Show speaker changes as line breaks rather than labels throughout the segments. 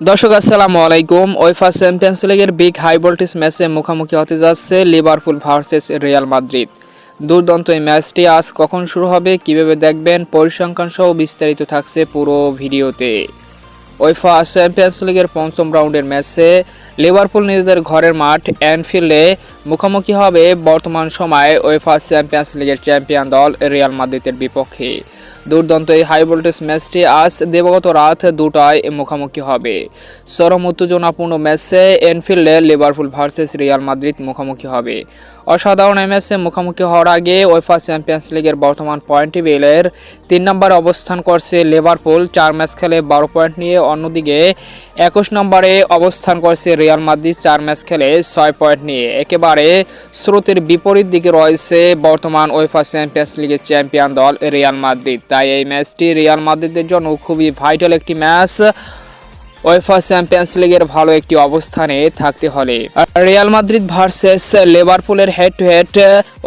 দর্শক, আসসালামু আলাইকুম। ওয়েফা চ্যাম্পিয়ন্স লিগের বিগ হাই ভোল্টেজ ম্যাচে মুখোমুখি হতে যাচ্ছে লিভারপুল ভার্সেস রিয়াল মাদ্রিদ। দুর্দান্ত এই ম্যাচটি আজ কখন শুরু হবে, কীভাবে দেখবেন, পরিসংখ্যান সহ বিস্তারিত থাকছে পুরো ভিডিওতে। ওয়েফা চ্যাম্পিয়ন্স লিগের পঞ্চম রাউন্ডের ম্যাচে লিভারপুল নিজেদের ঘরের মাঠ অ্যানফিল্ডে মুখোমুখি হবে বর্তমান সময়ে ওয়েফা চ্যাম্পিয়ন্স লিগের চ্যাম্পিয়ন দল রিয়াল মাদ্রিদের বিপক্ষে। দুর্দান্ত এই হাই ভোল্টেজ ম্যাচটি আজ দেবগত রাত দুটায় মুখোমুখি হবে। চরম উত্তেজনাপূর্ণ ম্যাচে এনফিল্ডে লিভারপুল ভার্সেস রিয়াল মাদ্রিদ মুখোমুখি হবে। অসাধারণ এই ম্যাচে মুখোমুখি হওয়ার আগে ওয়েফা চ্যাম্পিয়ন্স লিগের বর্তমান পয়েন্ট টেবিলের তিন নম্বরে অবস্থান করছে লিভারপুল চার ম্যাচ খেলে বারো পয়েন্ট নিয়ে অন্যদিকে একুশ নম্বরে অবস্থান করছে রিয়াল মাদ্রিদ, চার ম্যাচ খেলে ছয় পয়েন্ট নিয়ে। একেবারে স্রোতের বিপরীত দিকে রয়েছে বর্তমান ওয়েফা চ্যাম্পিয়ন্স লিগের চ্যাম্পিয়ন দল রিয়াল মাদ্রিদ। তাই এই ম্যাচটি রিয়াল মাদ্রিদের জন্য খুবই ভাইটাল একটি ম্যাচ। ওয়েফা চ্যাম্পিয়ন্স লিগের ভালো একটি অবস্থানে থাকতে হলে। রিয়াল মাদ্রিদ ভার্সেস লিভারপুলের head to head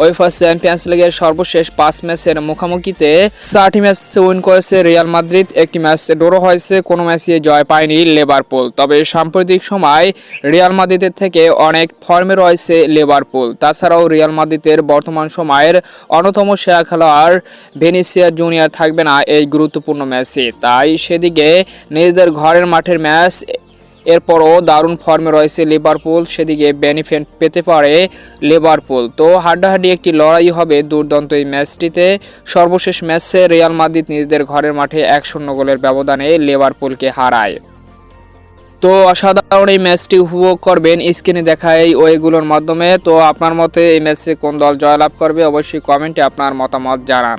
UEFA champions লিগের সর্বশেষ পাঁচ ম্যাচের মুখোমুখিতে ষাটটি ম্যাচ উইন করেছে রিয়াল মাদ্রিদ একটি ম্যাচ ড্র হয়েছে, কোনো ম্যাচে জয় পায়নি লিভারপুল তবে সাম্প্রতিক সময় রিয়াল মাদ্রিদের থেকে অনেক ফর্মে রয়েছে লিভারপুল তাছাড়াও রিয়াল মাদ্রিদের বর্তমান সময়ের অন্যতম সেরা খেলোয়াড় ভেনিসিয়া জুনিয়র থাকবে না এই গুরুত্বপূর্ণ ম্যাচে। তাই সেদিকে নিজেদের ঘরের মাঠের ম্যাচ। এরপরও দারুণ ফর্মে রয়েছে লিভারপুল, সেদিকে বেনিফিট পেতে পারে লিভারপুল। তো হাড্ডাহাড্ডি একটি লড়াই হবে দুর্দান্ত এই ম্যাচটিতে। সর্বশেষ ম্যাচে রিয়াল মাদ্রিদ নিজেদের ঘরের মাঠে এক শূন্য গোলের ব্যবধানে লিভারপুলকে হারায়। তো অসাধারণ এই ম্যাচটি উপভোগ করবেন স্ক্রিনে দেখা এই ওয়েগুলোর মাধ্যমে। তো আপনার মতে এই ম্যাচে কোন দল জয়লাভ করবে? অবশ্যই কমেন্টে আপনার মতামত জানান।